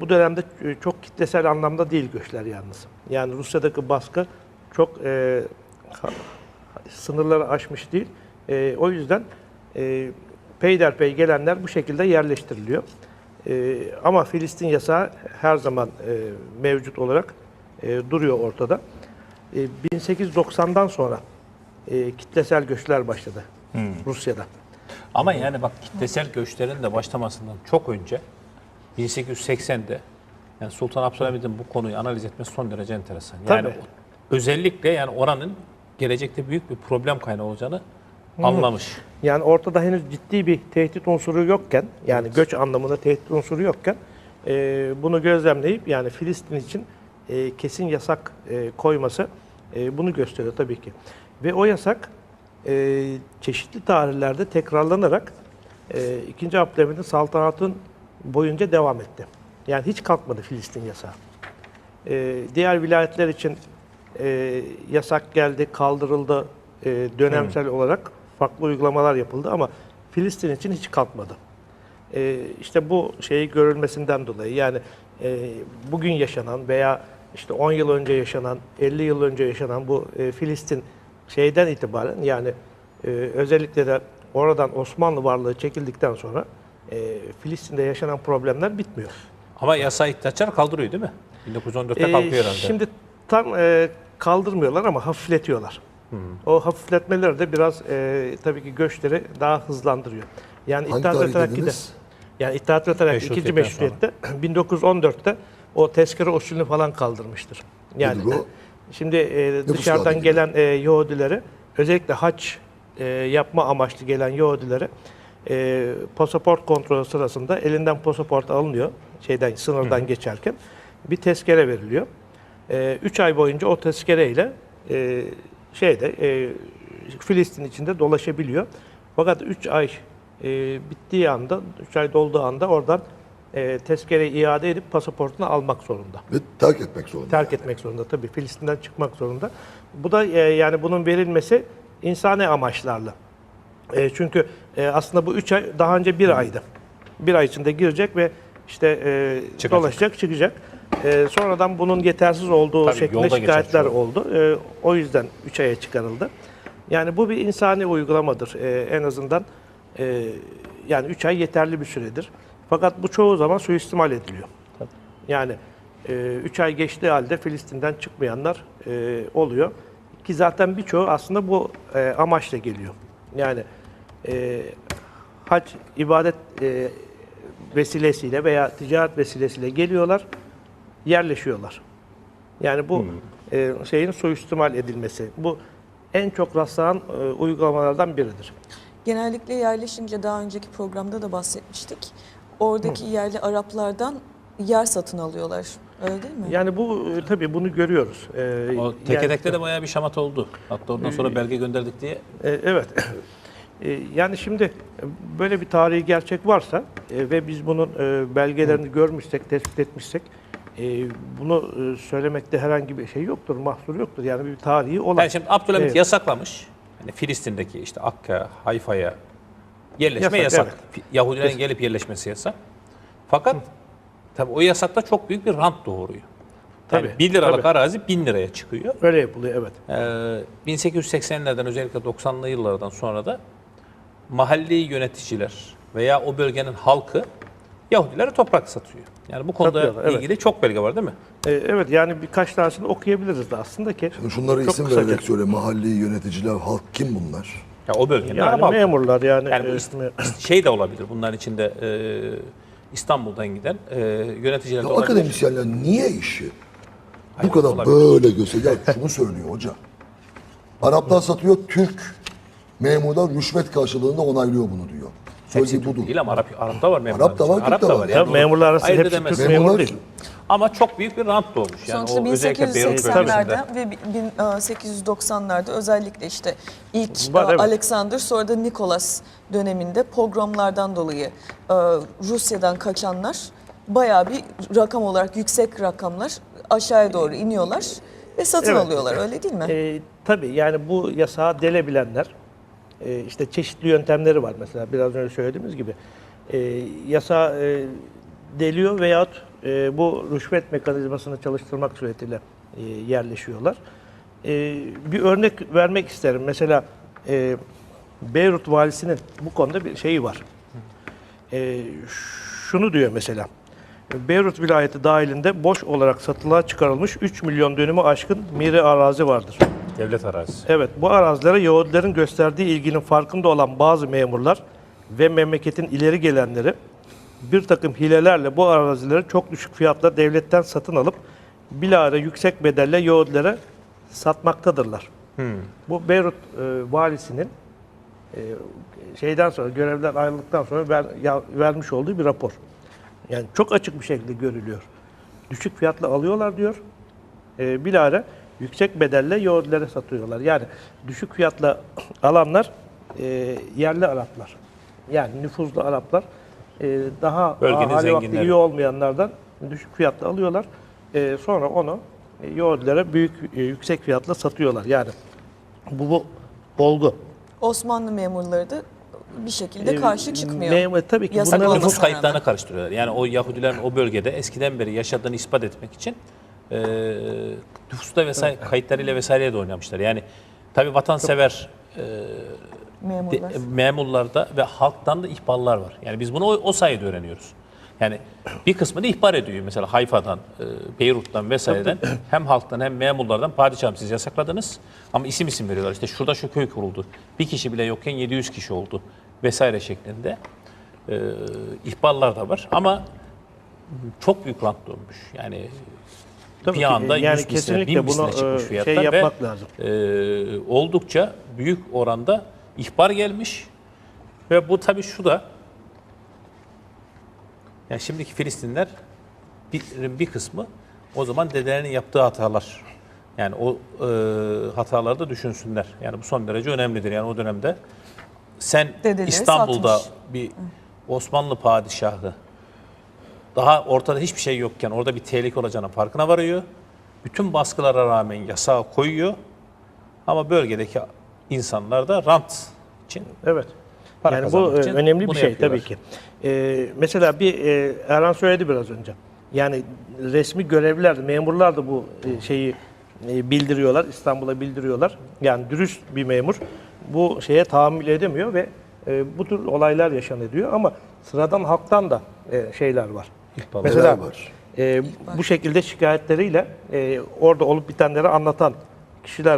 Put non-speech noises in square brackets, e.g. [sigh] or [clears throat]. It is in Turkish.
Bu dönemde e, çok kitlesel anlamda değil göçler yalnız. Yani Rusya'daki baskı çok e, sınırları aşmış değil. E, o yüzden e, peyderpey gelenler bu şekilde yerleştiriliyor. E, ama Filistin yasağı her zaman e, mevcut olarak e, duruyor ortada. E, 1890'dan sonra e, kitlesel göçler başladı Rusya'da. Ama yani bak kitlesel göçlerin de başlamasından çok önce 1880'de yani Sultan Abdülhamid'in bu konuyu analiz etmesi son derece enteresan. Yani Tabii. özellikle yani oranın gelecekte büyük bir problem kaynağı olacağını anlamış. Yani ortada henüz ciddi bir tehdit unsuru yokken, yani göç anlamında tehdit unsuru yokken e, bunu gözlemleyip yani Filistin için e, kesin yasak e, koyması e, bunu gösteriyor tabii ki. Ve o yasak e, çeşitli tarihlerde tekrarlanarak e, 2. Abdülhamid'in saltanatın boyunca devam etti. Yani hiç kalkmadı Filistin yasağı. Ee, diğer vilayetler için e, yasak geldi, kaldırıldı e, dönemsel olarak farklı uygulamalar yapıldı ama Filistin için hiç kalkmadı. E, işte bu şeyi görülmesinden dolayı yani e, bugün yaşanan veya işte 10 yıl önce yaşanan, 50 yıl önce yaşanan bu e, Filistin şeyden itibaren yani e, özellikle de oradan Osmanlı varlığı çekildikten sonra e, Filistin'de yaşanan problemler bitmiyor. Ama yasa ihtiyaçlar kaldırıyor değil mi? 1914'te Ee, kalkıyor herhalde. Şimdi tam e, kaldırmıyorlar ama hafifletiyorlar. O hafifletmeler de biraz e, tabii ki göçleri daha hızlandırıyor. Yani Hangi İttihat ve Terakki'de yani İttihat ve Terakki ikinci meşrutiyette 1914'te o tezkere usulünü falan kaldırmıştır. Yani Nedir o? şimdi e, dışarıdan gelen e, Yahudileri özellikle haç e, yapma amaçlı gelen Yahudileri e, pasaport kontrolü sırasında elinden pasaport alınıyor şeyden sınırdan geçerken bir tezkere veriliyor. 3 ay boyunca o tezkereyle e, şeyde e, Filistin içinde dolaşabiliyor. Fakat 3 ay e, bittiği anda, 3 ay dolduğu anda oradan e, tezkereyi iade edip pasaportunu almak zorunda. Ve terk etmek zorunda. Terk etmek zorunda tabii. Filistin'den çıkmak zorunda. Bu da e, yani bunun verilmesi insani amaçlarla. E, çünkü e, aslında bu 3 ay daha önce bir aydı. Bir ay içinde girecek ve işte e, Çıkacak. dolaşacak, çıkacak. E, sonradan bunun yetersiz olduğu Tabii, şeklinde şikayetler geçer. oldu. E, o yüzden 3 aya çıkarıldı. Yani bu bir insani uygulamadır e, en azından. E, yani 3 ay yeterli bir süredir. Fakat bu çoğu zaman suistimal ediliyor. Yani 3 ay geçtiği halde Filistin'den çıkmayanlar e, oluyor. Ki zaten birçoğu aslında bu e, amaçla geliyor. Yani e, hac ibadet e, vesilesiyle veya ticaret vesilesiyle geliyorlar, yerleşiyorlar. Yani bu e, şeyin suistimal edilmesi. Bu en çok rastlanan e, uygulamalardan biridir. Genellikle yerleşince daha önceki programda da bahsetmiştik. Oradaki yerli Araplardan yer satın alıyorlar. Öyle değil mi? Yani bu e, tabii bunu görüyoruz. E, o yani- teke tekte de bayağı bir şamat oldu. Hatta ondan sonra belge gönderdik diye. E, Evet. E, Yani şimdi e, böyle bir tarihi gerçek varsa e, ve biz bunun e, belgelerini görmüşsek, tespit etmişsek e, bunu e, söylemekte herhangi bir şey yoktur, mahsur yoktur. Yani bir tarihi olan. Yani şimdi Abdülhamit Evet. yasaklamış. Yani Filistin'deki işte Akka, Hayfa'ya yerleşme Yasak, yasak. Fi- Yahudilerin gelip yerleşmesi yasak. Fakat tabii o yasakta çok büyük bir rant doğuruyor. Yani Tabii, 1 liralık tabii. arazi 1000 liraya çıkıyor. Öyle yapılıyor, evet. Ee, 1880'lerden özellikle 90'lı yıllardan sonra da mahalli yöneticiler veya o bölgenin halkı Yahudilere toprak satıyor. Yani bu konuda Satıyorlar, evet. ilgili çok belge var değil mi? E, Evet yani birkaç tanesini okuyabiliriz de aslında ki. Şimdi şunlara çok isim kısaca. vererek söyle. Mahalli yöneticiler, halk kim bunlar? Ya o bölgenin Yani Arap halkı. memurlar yani. Yani bu e, ist- [clears throat] şey de olabilir. Bunların içinde e, İstanbul'dan giden e, yöneticiler de Ya olabilir. akademisyenler niye işi Hayır, bu kadar olabilir. böyle gösteriyor? Ya şunu söylüyor hoca. Araplar satıyor, Türk memurlar rüşvet karşılığında onaylıyor bunu diyor. Türk budur. değil ama Arap, Arap da var memurlar. Arap da var. Türk de var. Ya Yani memurlar arasında ayırt hepsi. Türk memur Memurlar- değil. Ama çok büyük bir rant doğmuş. Yani Sonuçta o özellikle Beyrut bölgesinde. 1880'lerde ve 1890'larda özellikle işte ilk Var, e, evet. Alexander sonra da Nikolas döneminde pogromlardan dolayı e, Rusya'dan kaçanlar bayağı bir rakam olarak yüksek rakamlar aşağıya doğru iniyorlar ve satın Evet. alıyorlar öyle değil mi? E, tabii yani bu yasağı delebilenler e, işte çeşitli yöntemleri var mesela biraz önce söylediğimiz gibi. E, yasağı e, deliyor veyahut e, bu rüşvet mekanizmasını çalıştırmak suretiyle e, yerleşiyorlar. E, bir örnek vermek isterim. Mesela e, Beyrut valisinin bu konuda bir şeyi var. E, şunu diyor mesela. Beyrut vilayeti dahilinde boş olarak satılığa çıkarılmış 3 milyon dönümü aşkın miri arazi vardır. Devlet arazisi. Evet, bu arazilere Yahudilerin gösterdiği ilginin farkında olan bazı memurlar ve memleketin ileri gelenleri bir takım hilelerle bu arazileri çok düşük fiyatla devletten satın alıp bilahare yüksek bedelle Yahudilere satmaktadırlar. Bu Beyrut e, valisinin e, şeyden sonra görevden ayrıldıktan sonra ver- ya- vermiş olduğu bir rapor. Yani çok açık bir şekilde görülüyor. Düşük fiyatla alıyorlar diyor. E, bilahare yüksek bedelle Yahudilere satıyorlar. Yani düşük fiyatla [clears throat] alanlar e, yerli Araplar. Yani nüfuzlu Araplar e, daha Bölgenin hali vakti iyi olmayanlardan düşük fiyatla alıyorlar. E, sonra onu e, Yahudilere büyük e, yüksek fiyatla satıyorlar. Yani bu, bu olgu. Osmanlı memurları da bir şekilde E, karşı çıkmıyor. memur- tabii ki Yasak bunların nüfus kayıtlarını rağmen. karıştırıyorlar. Yani o Yahudilerin o bölgede eskiden beri yaşadığını ispat etmek için e, nüfusta vesaire kayıtlarıyla vesaireyle de oynamışlar. Yani tabii vatansever Memurlar. de- memurlarda ve halktan da ihbarlar var. Yani biz bunu o, o sayede öğreniyoruz. Yani bir kısmını ihbar ediyor. Mesela Hayfa'dan, e, Beyrut'tan vesaireden [clears throat] hem halktan hem memurlardan padişahım siz yasakladınız ama isim isim veriyorlar. İşte şurada şu köy kuruldu. Bir kişi bile yokken 700 kişi oldu vesaire şeklinde e, ihbarlar da var. Ama çok büyük rant dönmüş. Yani Tabii bir ki, anda yani 100 misline, kesinlikle 1000 misline bunu, çıkmış e, fiyatlar şey ve yapmak lazım. e, oldukça büyük oranda ihbar gelmiş ve bu tabii şu da yani şimdiki Filistinler bir, bir kısmı o zaman dedelerinin yaptığı hatalar yani o e, hataları da düşünsünler. Yani bu son derece önemlidir. Yani o dönemde sen Dedeleri İstanbul'da satmış. bir Osmanlı padişahı daha ortada hiçbir şey yokken orada bir tehlike olacağının farkına varıyor. Bütün baskılara rağmen yasağı koyuyor. Ama bölgedeki insanlar da rant için Evet. Para yani bu e, önemli bir şey yapıyorlar. tabii ki. E, mesela bir e, Erhan söyledi biraz önce. Yani resmi görevliler, memurlar da bu e, şeyi e, bildiriyorlar, İstanbul'a bildiriyorlar. Yani dürüst bir memur bu şeye tahammül edemiyor ve e, bu tür olaylar yaşanıyor ama sıradan halktan da e, şeyler var. İhbarlar. Mesela var? e, bu şekilde şikayetleriyle e, orada olup bitenleri anlatan kişiler var.